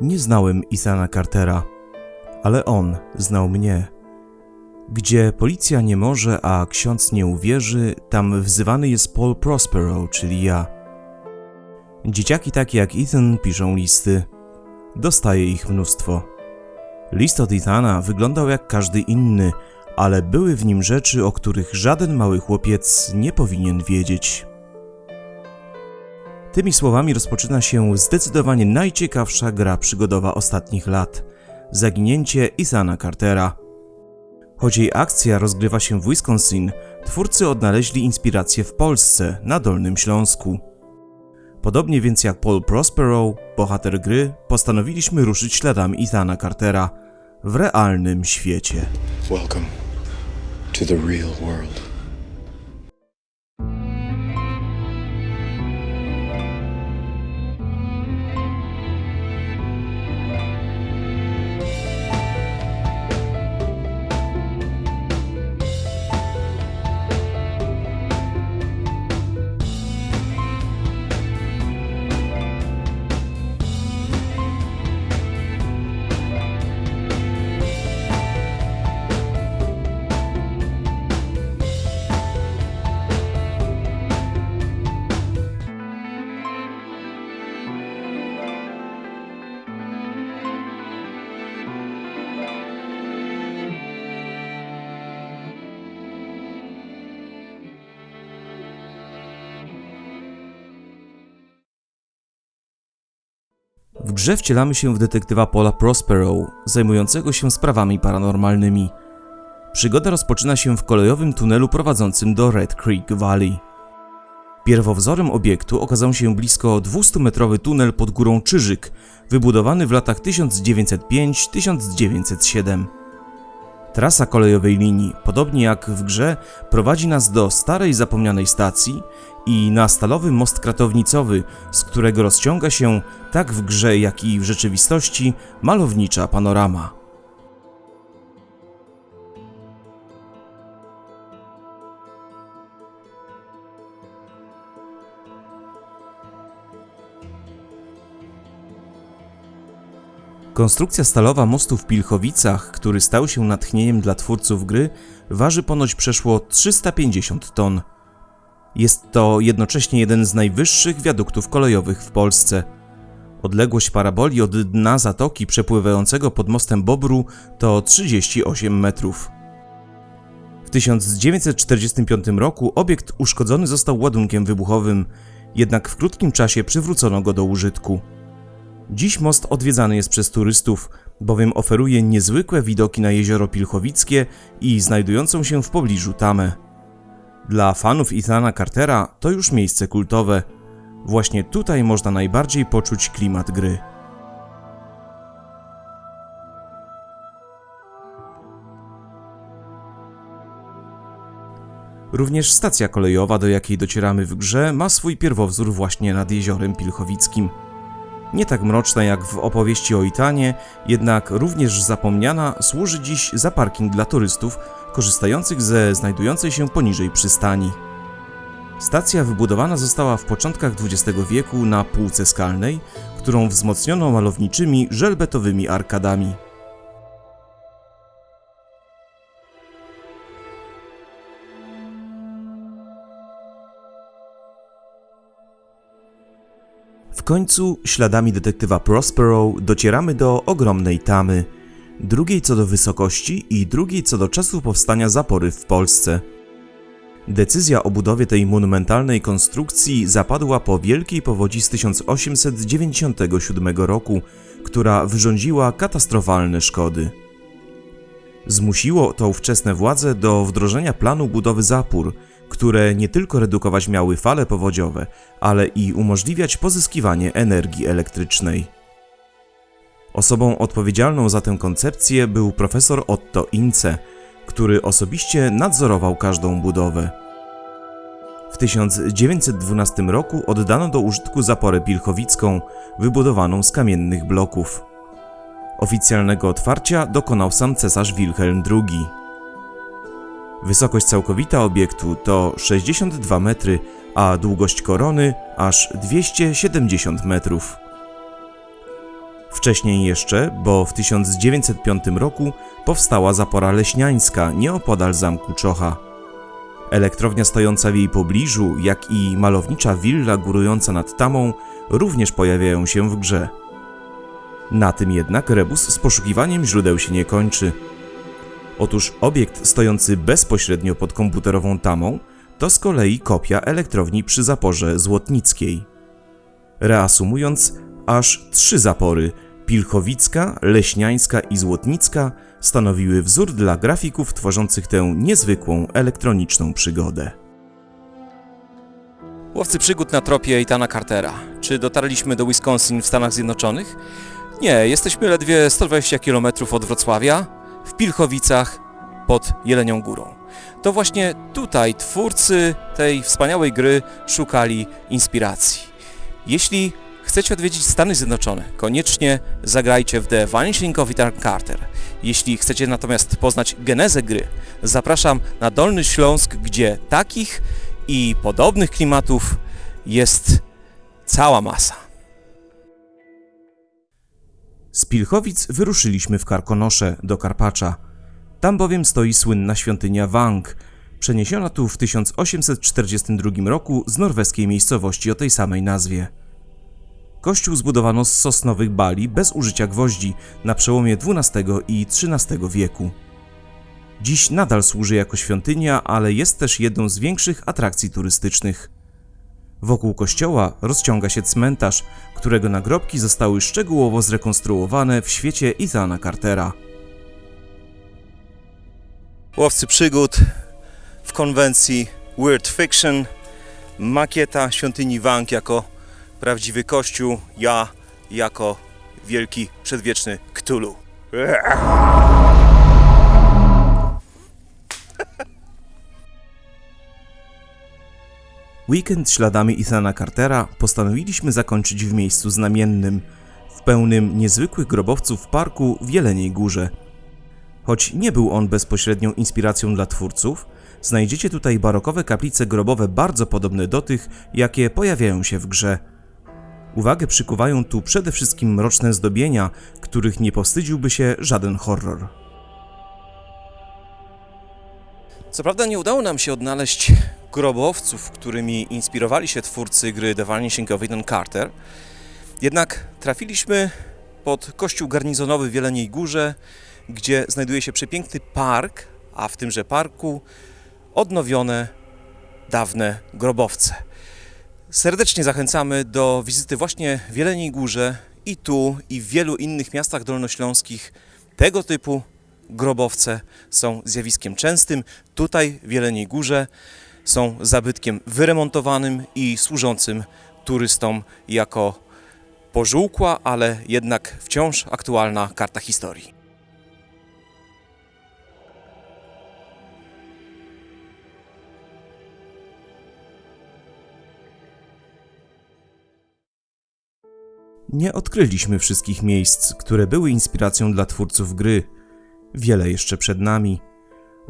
Nie znałem Ethana Cartera, ale on znał mnie. Gdzie policja nie może, a ksiądz nie uwierzy, tam wzywany jest Paul Prospero, czyli ja. Dzieciaki takie jak Ethan piszą listy. Dostaję ich mnóstwo. List od Ethana wyglądał jak każdy inny, ale były w nim rzeczy, o których żaden mały chłopiec nie powinien wiedzieć. Tymi słowami rozpoczyna się zdecydowanie najciekawsza gra przygodowa ostatnich lat zaginięcie Ethana Cartera. Choć jej akcja rozgrywa się w Wisconsin, twórcy odnaleźli inspirację w Polsce, na Dolnym Śląsku. Podobnie więc jak Paul Prospero, bohater gry, postanowiliśmy ruszyć śladami Ethana Cartera w realnym świecie. Welcome to the real world. W grze wcielamy się w detektywa Paula Prospero, zajmującego się sprawami paranormalnymi. Przygoda rozpoczyna się w kolejowym tunelu prowadzącym do Red Creek Valley. Pierwowzorem obiektu okazał się blisko 200-metrowy tunel pod górą Czyżyk, wybudowany w latach 1905-1907. Trasa kolejowej linii, podobnie jak w grze, prowadzi nas do starej zapomnianej stacji i na stalowy most kratownicowy, z którego rozciąga się, tak w grze jak i w rzeczywistości, malownicza panorama. Konstrukcja stalowa mostu w Pilchowicach, który stał się natchnieniem dla twórców gry, waży ponoć przeszło 350 ton. Jest to jednocześnie jeden z najwyższych wiaduktów kolejowych w Polsce. Odległość paraboli od dna zatoki przepływającego pod mostem Bobru to 38 metrów. W 1945 roku obiekt uszkodzony został ładunkiem wybuchowym, jednak w krótkim czasie przywrócono go do użytku. Dziś most odwiedzany jest przez turystów, bowiem oferuje niezwykłe widoki na jezioro Pilchowickie i znajdującą się w pobliżu tamę. Dla fanów Ethana Cartera to już miejsce kultowe. Właśnie tutaj można najbardziej poczuć klimat gry. Również stacja kolejowa, do jakiej docieramy w grze, ma swój pierwowzór właśnie nad jeziorem Pilchowickim. Nie tak mroczna jak w opowieści o Itanie, jednak również zapomniana, służy dziś za parking dla turystów korzystających ze znajdującej się poniżej przystani. Stacja wybudowana została w początkach XX wieku na półce skalnej, którą wzmocniono malowniczymi żelbetowymi arkadami. W końcu, śladami detektywa Prospero, docieramy do ogromnej tamy, drugiej co do wysokości i drugiej co do czasu powstania zapory w Polsce. Decyzja o budowie tej monumentalnej konstrukcji zapadła po wielkiej powodzi z 1897 roku, która wyrządziła katastrofalne szkody. Zmusiło to ówczesne władze do wdrożenia planu budowy zapór, które nie tylko redukować miały fale powodziowe, ale i umożliwiać pozyskiwanie energii elektrycznej. Osobą odpowiedzialną za tę koncepcję był profesor Otto Ince, który osobiście nadzorował każdą budowę. W 1912 roku oddano do użytku zaporę pilchowicką, wybudowaną z kamiennych bloków. Oficjalnego otwarcia dokonał sam cesarz Wilhelm II. Wysokość całkowita obiektu to 62 metry, a długość korony aż 270 metrów. Wcześniej jeszcze, bo w 1905 roku powstała zapora leśniańska nieopodal zamku Czocha. Elektrownia stojąca w jej pobliżu, jak i malownicza willa górująca nad Tamą również pojawiają się w grze. Na tym jednak rebus z poszukiwaniem źródeł się nie kończy. Otóż obiekt stojący bezpośrednio pod komputerową tamą to z kolei kopia elektrowni przy zaporze złotnickiej. Reasumując, aż trzy zapory Pilchowicka, Leśniańska i Złotnicka stanowiły wzór dla grafików tworzących tę niezwykłą elektroniczną przygodę. Łowcy przygód na tropie Etana Cartera. Czy dotarliśmy do Wisconsin w Stanach Zjednoczonych? Nie, jesteśmy ledwie 120 km od Wrocławia, w Pilchowicach pod Jelenią Górą. To właśnie tutaj twórcy tej wspaniałej gry szukali inspiracji. Jeśli chcecie odwiedzić Stany Zjednoczone, koniecznie zagrajcie w The Vanishing of Ethan Carter. Jeśli chcecie natomiast poznać genezę gry, zapraszam na Dolny Śląsk, gdzie takich i podobnych klimatów jest cała masa. Z Pilchowic wyruszyliśmy w Karkonosze do Karpacza. Tam bowiem stoi słynna świątynia Wang, przeniesiona tu w 1842 roku z norweskiej miejscowości o tej samej nazwie. Kościół zbudowano z sosnowych bali bez użycia gwoździ na przełomie XII i XIII wieku. Dziś nadal służy jako świątynia, ale jest też jedną z większych atrakcji turystycznych. Wokół kościoła rozciąga się cmentarz, którego nagrobki zostały szczegółowo zrekonstruowane w świecie Ethana Cartera. Łowcy przygód w konwencji Weird Fiction, makieta świątyni Wang jako prawdziwy kościół, ja jako wielki przedwieczny Cthulhu. Weekend śladami Ethana Cartera postanowiliśmy zakończyć w miejscu znamiennym, w pełnym niezwykłych grobowców parku w Jeleniej Górze. Choć nie był on bezpośrednią inspiracją dla twórców, znajdziecie tutaj barokowe kaplice grobowe bardzo podobne do tych, jakie pojawiają się w grze. Uwagę przykuwają tu przede wszystkim mroczne zdobienia, których nie powstydziłby się żaden horror. Co prawda nie udało nam się odnaleźć grobowców, którymi inspirowali się twórcy gry The Vanishing of Ethan Carter, jednak trafiliśmy pod kościół garnizonowy w Jeleniej Górze, gdzie znajduje się przepiękny park, a w tymże parku odnowione dawne grobowce. Serdecznie zachęcamy do wizyty właśnie w Jeleniej Górze i tu, i w wielu innych miastach dolnośląskich tego typu grobowce są zjawiskiem częstym. Tutaj w Jeleniej Górze są zabytkiem wyremontowanym i służącym turystom jako pożółkła, ale jednak wciąż aktualna karta historii. Nie odkryliśmy wszystkich miejsc, które były inspiracją dla twórców gry. Wiele jeszcze przed nami.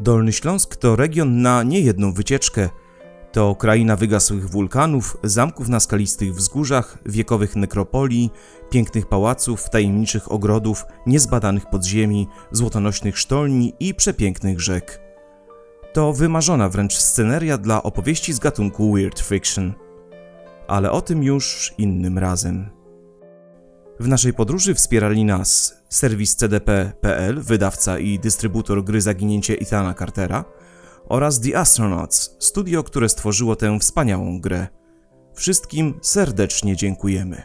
Dolny Śląsk to region na niejedną wycieczkę. To kraina wygasłych wulkanów, zamków na skalistych wzgórzach, wiekowych nekropolii, pięknych pałaców, tajemniczych ogrodów, niezbadanych podziemi, złotonośnych sztolni i przepięknych rzek. To wymarzona wręcz sceneria dla opowieści z gatunku weird fiction. Ale o tym już innym razem. W naszej podróży wspierali nas serwis CDP.pl, wydawca i dystrybutor gry Zaginięcie Ethana Cartera oraz The Astronauts, studio, które stworzyło tę wspaniałą grę. Wszystkim serdecznie dziękujemy.